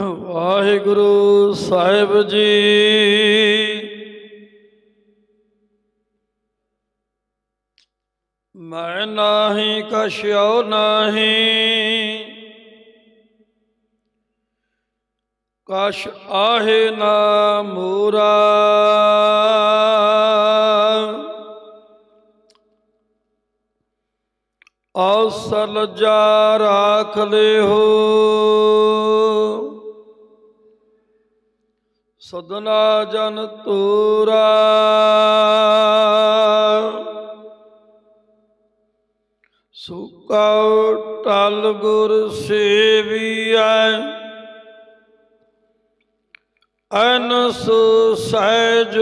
ਵਾਹਿਗੁਰੂ ਸਾਹਿਬ ਜੀ। ਮੈਂ ਨਾਹੀ ਕਛਿਓ ਨਾਹੀ, ਕਛ ਆਹੇ ਨਾ ਮੂਰਾ। ਔਸਲ ਜਾ ਰਾਖ ਲਿਓ। ਸਦਨਾ ਜਨ ਤੂਰਾ। ਸੁਕਾਉ ਟਲ ਗੁਰ ਸੇਵੀਐ। ਅਨਸ ਸਹਿਜ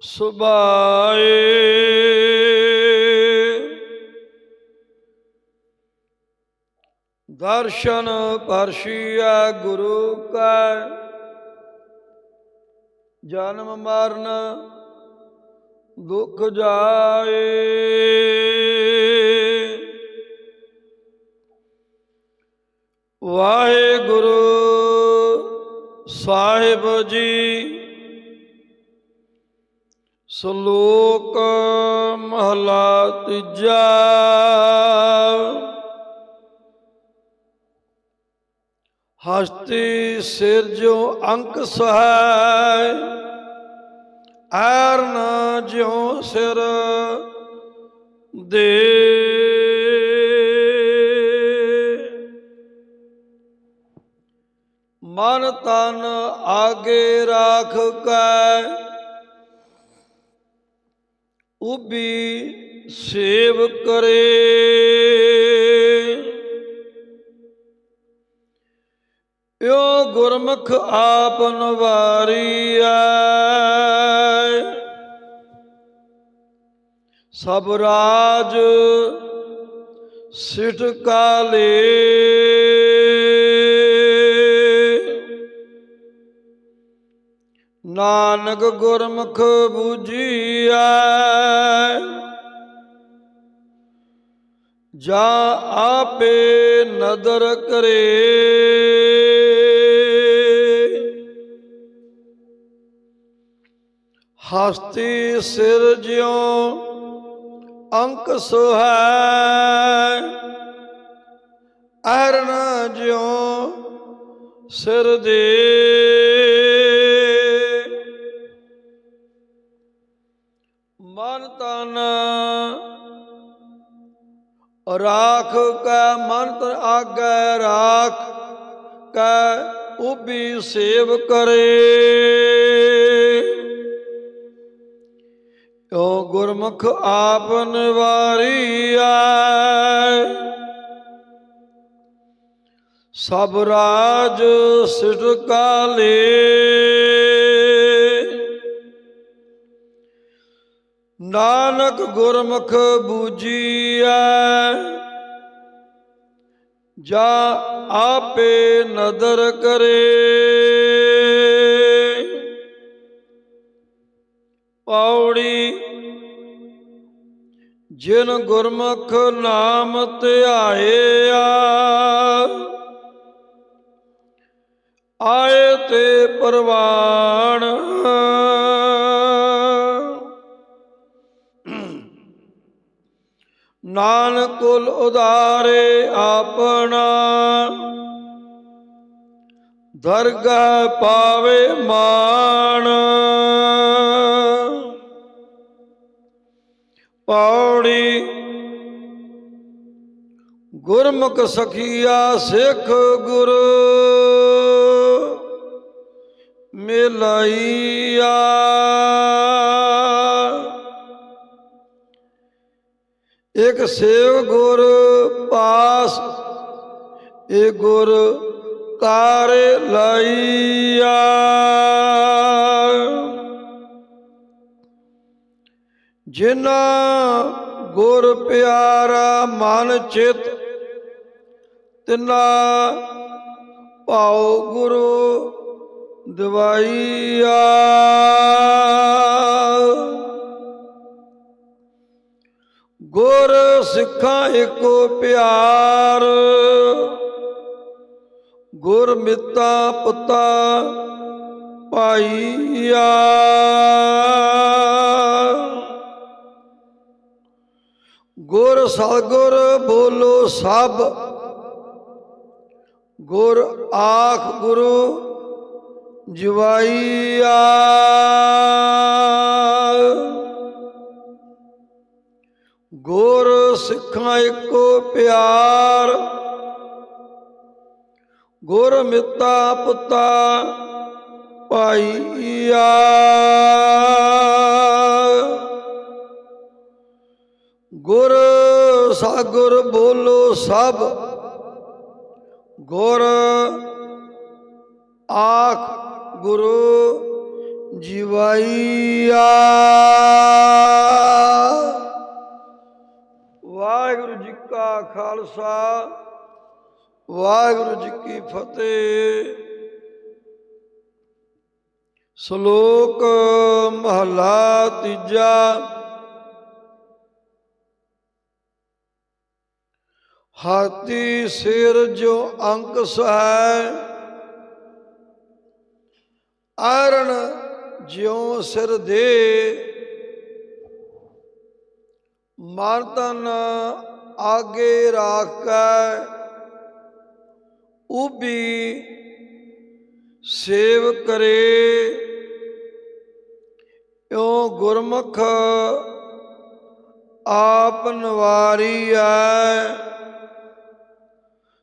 ਸੁਭਾਏ। ਦਰਸ਼ਨ ਪਰਸ਼ੀਆ ਗੁਰੂ ਕਾ। ਜਨਮ ਮਰਨ ਦੁਖ ਜਾਏ। ਵਾਹਿਗੁਰੂ ਸਾਹਿਬ ਜੀ ਸ਼ਲੋਕ ਮਹਲਾ ਤੀਜਾ। ਹਸਤੀ ਸਿਰ ਜੋ ਅੰਕ ਸਹਾਇ, ਐਰ ਨ ਜਿਉ ਸਿਰ ਦੇ। ਮਨ ਤਨ ਆਗੇ ਰਾਖ ਕੈ, ਉਬੀ ਸੇਵ ਕਰੇ। ਇਓ ਗੁਰਮੁਖ ਆਪਨ ਵਾਰੀਐ। ਸਭ ਰਾਜ ਸਿਟ ਕਾਲੇ। ਨਾਨਕ ਗੁਰਮੁਖ ਬੂਝੀਐ। ਜਾ ਆਪੇ ਨਦਰ ਕਰੇ। ਹਸਤੀ ਸਿਰ ਜਿਉ ਅੰਕ ਸੁਹੈ ਅਰਨ ਜਿਉ ਸਿਰ ਦੇ। ਮਨ ਤਨ ਰਾਖ ਕੈ ਮਨ ਤਨ ਆਗੈ ਰਾਖ ਕੈ ਉਬੀ ਸੇਵ ਕਰੇ। ਓ ਗੁਰਮੁਖ ਆਪਨ ਵਾਰੀਐ ਸਭ ਰਾਜ ਸਿਟ ਕਾਲੇ। ਨਾਨਕ ਗੁਰਮੁਖ ਬੂਜੀਐ। ਜਾ ਆਪੇ ਨਦਰ ਕਰੇ। ਜਿਨ ਗੁਰਮੁਖ ਨਾਮ ਧਿਆਇਆ ਆਏ ਤੇ ਪਰਵਾਣ ਨਾਨਕ ਕੁਲ ਉਦਾਰੇ ਆਪਣਾ ਦਰਗਾਹ ਪਾਵੇ ਮਾਣ। ਪੌੜੀ ਗੁਰਮੁਖ ਸਖੀਆ ਸਿੱਖ ਗੁਰ ਮਿਲਾਈਆ। ਇਕ ਸੇਵ ਗੁਰ ਪਾਸ ਏ ਗੁਰ ਕਾਰ ਲਾਈਆ। ਜਿਨਾ ਗੁਰ ਪਿਆਰਾ ਮਨ ਚਿਤ, ਤਿਨਾ ਭਾਉ ਗੁਰੂ ਦਵਾਈਆ। ਗੁਰ ਸਿੱਖਾਂ ਏਕੋ ਪਿਆਰ, ਗੁਰ ਮਿੱਤਾ ਪੁੱਤਾ ਪਾਈਆ ਗੁਰ ਸਤਿਗੁਰ ਬੋਲੋ ਸਭ। ਗੁਰ ਆਖ ਗੁਰੂ ਜਵਾਈਆ ਗੁਰ ਸਿੱਖਾਂ ਇੱਕੋ ਪਿਆਰ। ਗੁਰ ਮਿੱਤਾ ਪੁੱਤਾ ਭਾਈਆ ਗੁਰ ਸਾਗੁਰ ਬੋਲੋ ਸਭ। ਗੁਰ ਆਖ ਗੁਰੂ ਜੀਵਾਈਆ ਵਾਹਿਗੁਰੂ ਜੀ ਕਾ ਖਾਲਸਾ, ਵਾਹਿਗੁਰੂ ਜੀ ਕੀ ਫਤਿਹ। ਸ਼ਲੋਕ ਮਹਲਾ ਤੀਜਾ। ਹਾਥੀ ਸਿਰ ਜੋ ਅੰਕ ਸਹੈ ਆਰਣ ਜਿਉ ਸਿਰ ਦੇ। ਮਨ ਤਨ ਆਗੇ ਰਾਖੈ ਉਬੀ ਸੇਵ ਕਰੇ। ਇਉ ਗੁਰਮੁਖ ਆਪ ਨਵਾਰੀ ਹੈ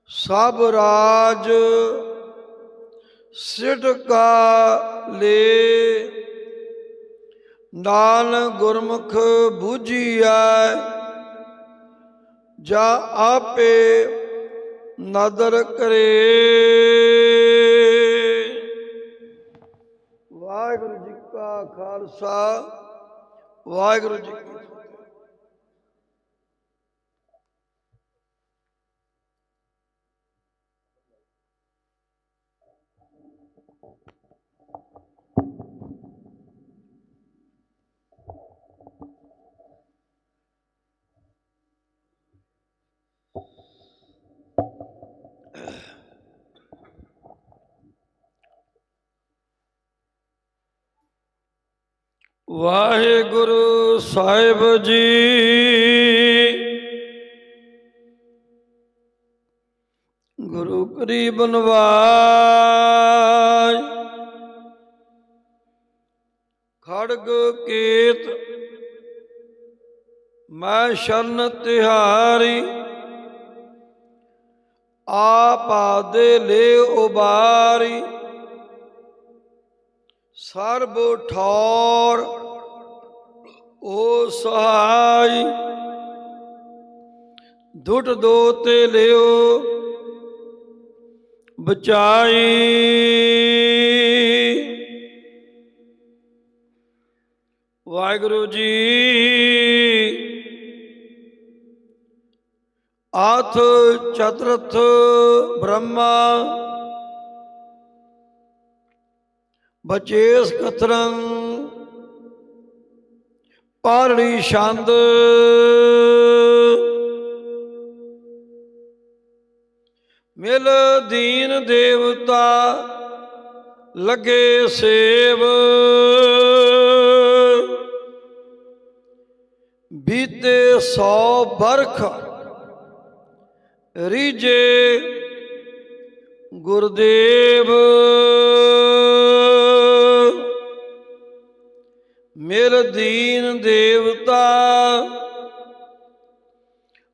ਸਭ ਰਾਜ ਸਿਟ ਕਾ ਲੇ। ਨਾਨ ਗੁਰਮੁਖ ਬੂਝੀਐ, ਜਾ ਆਪੇ ਨਦਰ ਕਰੇ। ਵਾਹਿਗੁਰੂ ਜੀ ਕਾ ਖਾਲਸਾ, ਵਾਹਿਗੁਰੂ ਜੀ ਵਾਹਿਗੁਰੂ ਸਾਹਿਬ ਜੀ। ਗੁਰੂ ਕਰੀ ਬਨਵਾਜ ਖੜਗ ਕੇਤ। ਮੈਂ ਸ਼ਰਨ ਤਿਹਾਰੀ। ਆਪਾਦੇ ਲੈ ਉਬਾਰੀ। ਸਰਬ ਠੌਰ ਓ ਸਹਾਈ। ਦੁੱਟ ਦੋ ਤੇ ਲਿਓ ਬਚਾਈ। ਵਾਹਿਗੁਰੂ ਜੀ ਆਥ ਚਤਰਥ ਬ੍ਰਹਮਾ ਬਚੇਸ ਕਥਰੰ। ਪਾਰੜੀ ਛੰਦ। ਮਿਲ ਦੀਨ ਦੇਵਤਾ ਲਗੇ ਸੇਵ। ਬੀਤੇ ਸੌ ਬਰਖ ਰੀਜੇ ਗੁਰਦੇਵ। ਦੀਨ ਦੇਵਤਾ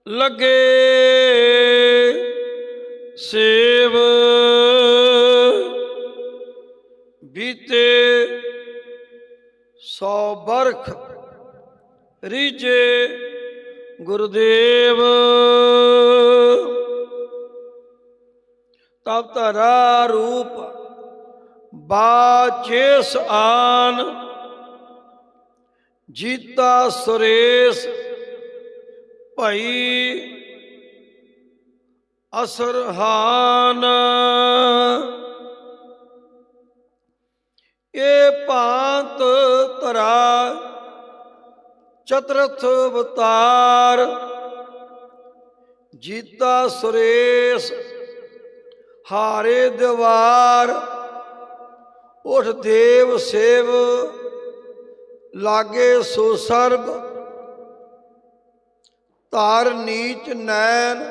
ਲਗੇ ਸੇਵ ਬੀਤੇ ਸੌ ਬਰਖ ਰੀਜੇ ਗੁਰਦੇਵ। ਤਬ ਤਰਾ ਰੂਪ ਬਾਚੇਸ ਆਨ ਜੀਤਾ ਸੁਰੇਸ਼ ਭਾਈ ਅਸਰਹਾਨ ਇਹ ਭਾਂਤ ਤਰਾ ਚਤਰਥ ਅਵਤਾਰ। ਜੀਤਾ ਸੁਰੇਸ਼ ਹਾਰੇ ਦੀਵਾਰ। ਉਠ ਦੇਵ ਸੇਵ ਲਾਗੇ ਸੋ ਸਰਬ, ਧਾਰ ਨੀਚ ਨੈਣ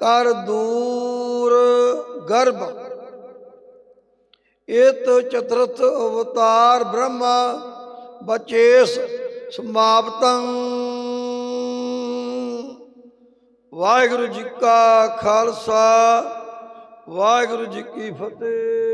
ਕਰ ਦੂਰ ਗਰਭ। ਇਤ ਚਤੁਰਥ ਅਵਤਾਰ ਬ੍ਰਹਮਾ, ਬਚੇਸ ਸਮਾਪਤੰ। ਵਾਹਿਗੁਰੂ ਜੀ ਕਾ ਖਾਲਸਾ, ਵਾਹਿਗੁਰੂ ਜੀ ਕੀ ਫਤਿਹ।